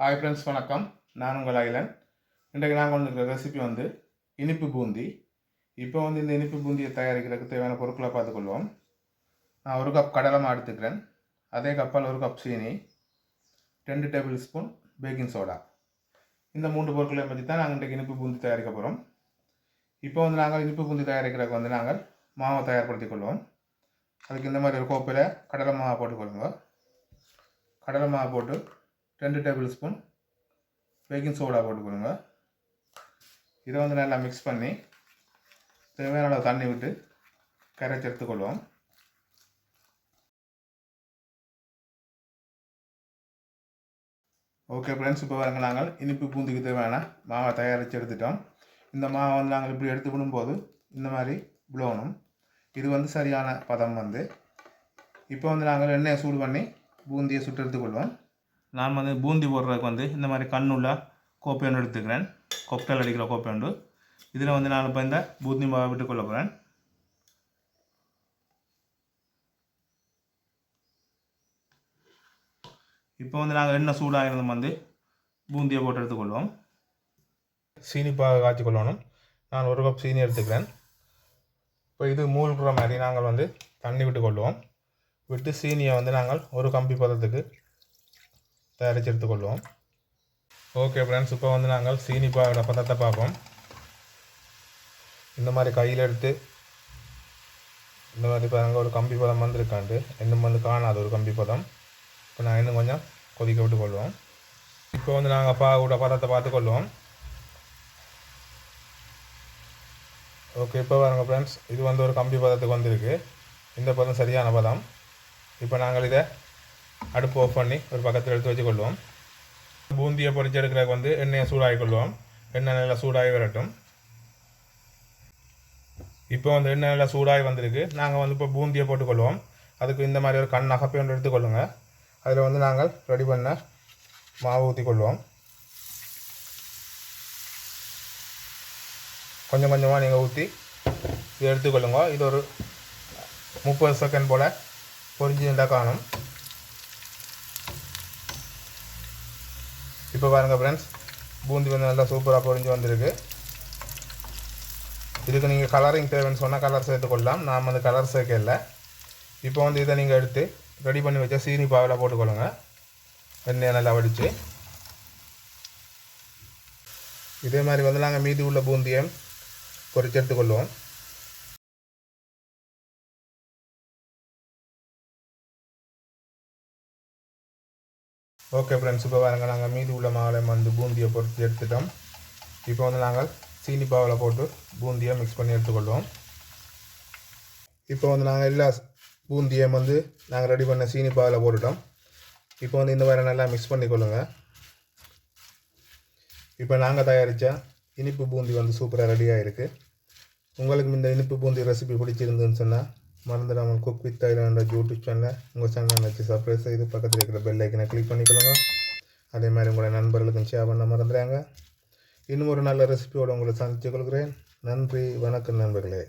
Hi friends வணக்கம். நான் உங்கள் ஐலன் இன்றைக்கு நாங்கள் கொண்டு ரெசிபி வந்து இனிப்பு பூந்தி. இப்போ வந்து இந்த இனிப்பு பூந்தியை தயாரிக்கிறதுக்கு தேவையான பொருட்களை பார்த்துக்கொள்வோம் நான் ஒரு கப் கடலை மாவு எடுத்துக்கிறேன். அதே கப்பால் ஒரு கப் சீனி ரெண்டு டேபிள் ஸ்பூன் பேக்கிங் சோடா இந்த மூன்று பொருட்களை பற்றி தான் நாங்கள் இன்றைக்கு இனிப்பு பூந்தி தயாரிக்க போகிறோம் இப்போ வந்து நாங்கள் இனிப்பு பூந்தி தயாரிக்கிறதுக்கு வந்து நாங்கள் மாவை தயார்படுத்திக் கொள்வோம். அதுக்கு இந்த மாதிரி ஒரு கோப்பையில் கடலை மாவை போட்டுக்கொள்ளுங்க கடலை மாவை போட்டு ரெண்டு டேபிள் ஸ்பூன் பேக்கிங் சோடா போட்டுக்கொடுங்க இதை வந்து நல்லா மிக்ஸ் பண்ணி தேவையான அளவு தண்ணி விட்டு கரைச்சி எடுத்துக்கொள்வோம். ஓகே ஃப்ரெண்ட்ஸ் இப்போ வரங்க நாங்கள் இனிப்பு பூந்திக்கு தேவையான மாவை தயாரித்து எடுத்துட்டோம். இந்த மாவை வந்து நாங்கள் இப்படி எடுத்து விடும்போது இந்த மாதிரி விழணும் இது வந்து சரியான பதம் வந்து. இப்போ வந்து நாங்கள் எண்ணெயை சூடு பண்ணி பூந்தியை சுட்டு எடுத்துக்கொள்வோம். நான் வந்து பூந்தி போடுறதுக்கு வந்து இந்த மாதிரி கண்ணுள்ள கோப்பை ஒன்று எடுத்துக்கிறேன். கொப்டல் அடிக்கிற கோப்பை ஒன்று. இதில் வந்து நான் இப்போ இந்த பூந்தி மாவை விட்டுக்கொள்ள போகிறேன். இப்போ வந்து நாங்கள் எண்ணெய் சூடாகிருந்தோம் வந்து பூந்தியை போட்டு எடுத்துக்கொள்வோம். சீனி பாக காய்ச்சி கொள்ளணும் நான் ஒரு கப் சீனி எடுத்துக்கிறேன். இப்போ இது மூழ்கிற மாதிரி நாங்கள் வந்து தண்ணி விட்டு கொள்வோம் விட்டு சீனியை வந்து நாங்கள் ஒரு கம்பி பதத்துக்கு தயாரித்து எடுத்துக்கொள்வோம் ஓகே ஃப்ரெண்ட்ஸ் இப்போ வந்து நாங்கள் சீனி பாவோட பதத்தை பார்ப்போம். இந்த மாதிரி கையில் எடுத்து இந்த மாதிரி பாருங்க ஒரு கம்பி பதம் வந்திருக்காண்டு. இன்னும் வந்து காணாது ஒரு கம்பி பதம். இப்போ நான் இன்னும் கொஞ்சம் கொதிக்க விட்டு கொள்வோம் இப்போ வந்து நாங்கள் பாவோட பதத்தை பார்த்துக்கொள்வோம். ஓகே இப்போ பாருங்கள் ஃப்ரெண்ட்ஸ் இது வந்து ஒரு கம்பி பதத்துக்கு வந்திருக்கு. இந்த பதம் சரியான பதம். இப்போ நாங்கள் இதை அடுப்பு ஆஃப் பண்ணி ஒரு பக்கத்தில் எடுத்து வச்சுக்கொள்வோம். பூந்தியை பொறிச்சு எடுக்கிறதுக்கு வந்து எண்ணெயை சூடாகி கொள்வோம். எண்ணெய் நல்லா சூடாகி வரட்டும். இப்போ வந்து எண்ணெய் நல்லா சூடாகி வந்திருக்கு. நாங்கள் வந்து இப்போ பூந்தியை போட்டுக்கொள்வோம். அதுக்கு இந்த மாதிரி ஒரு கண் அகப்பை ஒன்று எடுத்துக்கொள்ளுங்க. அதில் வந்து நாங்கள் ரெடி பண்ண மாவு ஊற்றிக்கொள்வோம் கொஞ்சம் கொஞ்சமாக நீங்கள் ஊற்றி இதை எடுத்துக்கொள்ளுங்க. இது ஒரு முப்பது செகண்ட் போல் பொரிஞ்சு இருந்தால் காணும். இப்போ பாருங்கள் ஃப்ரெண்ட்ஸ் பூந்தி வந்து நல்லா சூப்பராக பொரிஞ்சு வந்திருக்கு. இதுக்கு நீங்கள் கலரிங் தேவைன்னு சொன்னால் கலர் சேர்த்துக்கொள்ளலாம் நாம் வந்து கலர் சேர்க்கல இப்போ வந்து இதை நீங்கள் எடுத்து ரெடி பண்ணி வச்ச சீனி பாவில் போட்டுக்கொள்ளுங்க. எண்ணெயை நல்லா வடித்து இதே மாதிரி வந்து நாங்கள் மீதி உள்ள பூந்தியை பொரிச்சு எடுத்துக்கொள்வோம். ஓகே ஃப்ரெண்ட்ஸ் இப்போ பாருங்கள் நாங்கள் மீதி உள்ள மாவுளை வந்து பூந்தியை பொறுத்து எடுத்துட்டோம். இப்போ வந்து நாங்கள் சீனி பாவில் போட்டு பூந்தியை மிக்ஸ் பண்ணி எடுத்துக்கொள்வோம். இப்போ வந்து நாங்கள் எல்லா பூந்தியை வந்து நாங்கள் ரெடி பண்ண சீனி பாவில் போட்டுட்டோம். இப்போ வந்து இந்த மாதிரி நல்லா மிக்ஸ் பண்ணிக்கொள்ளுங்கள் இப்போ நாங்கள் தயாரித்த இனிப்பு பூந்தி வந்து சூப்பராக ரெடியாக இருக்குது உங்களுக்கு இந்த இனிப்பு பூந்தி ரெசிபி பிடிச்சிருந்துன்னு சொன்னால் மறந்துடாமல் குக் வித் ஐலாண்ட் யூடியூப் சேனலை உங்கள் சேனலை வச்சு சப்ரைஸ் செய்து பக்கத்தில் இருக்கிற பெல் ஐக்கனை கிளிக் பண்ணிக்கொள்ளுங்க. அதே மாதிரி உங்களோட நண்பர்களுக்கும் ஷேர் பண்ண மறந்துடுறாங்க இன்னும் ஒரு நல்ல ரெசிபியோடு உங்களை சந்தித்துக் கொள்கிறேன். நன்றி. வணக்கம் நண்பர்களே.